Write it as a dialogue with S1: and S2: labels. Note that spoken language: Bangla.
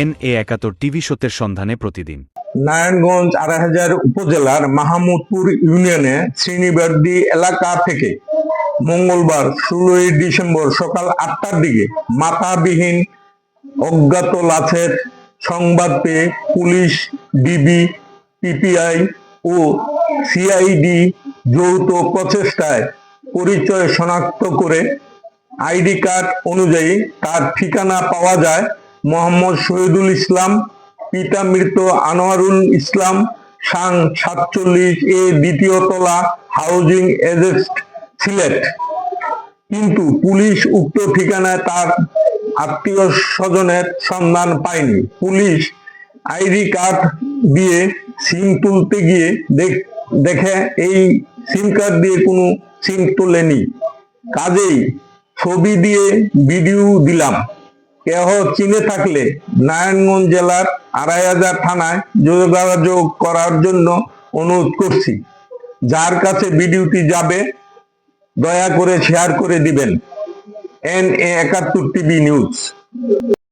S1: এন এ একাত্তর টিভি সত্যের সন্ধানে প্রতিদিন।
S2: নারায়ণগঞ্জ আড়াই হাজার উপজেলার মাহমুদপুর ইউনিয়নে শ্রীনিবার্দি এলাকা থেকে মঙ্গলবার ষোলোই ডিসেম্বর সকাল আটটার দিকে মাথাবিহীন অজ্ঞাত লাশের সংবাদ পেয়ে পুলিশ, ডিবি, পিপিআই ও সিআইডি যৌথ প্রচেষ্টায় পরিচয় শনাক্ত করে আইডি কার্ড অনুযায়ী তার ঠিকানা পাওয়া যায় মোহাম্মদ শহীদুল ইসলাম, পিতা মৃত আনোয়ারুল ইসলাম, সাং সাতচল্লিশ এ দ্বিতীয় তলা হাউজিং এজেস্ট সিলেট। কিন্তু পুলিশ উক্ত ঠিকানায় তার আত্মীয় স্বজনের সন্ধান পায়নি। পুলিশ আইডি কার্ড দিয়ে সিম তুলতে গিয়ে দেখ- এই সিম কার্ড দিয়ে কোনো সিম তোলেনি। কাজেই ছবি দিয়ে ভিডিও দিলাম। কেহ চিনে থাকলে নারায়ণগঞ্জ জেলার আড়াই হাজার থানায় যোগাযোগ করার জন্য অনুরোধ করছি। যার কাছে ভিডিওটি যাবে, দয়া করে শেয়ার করে দিবেন। এন এ একাত্তর টিভি নিউজ।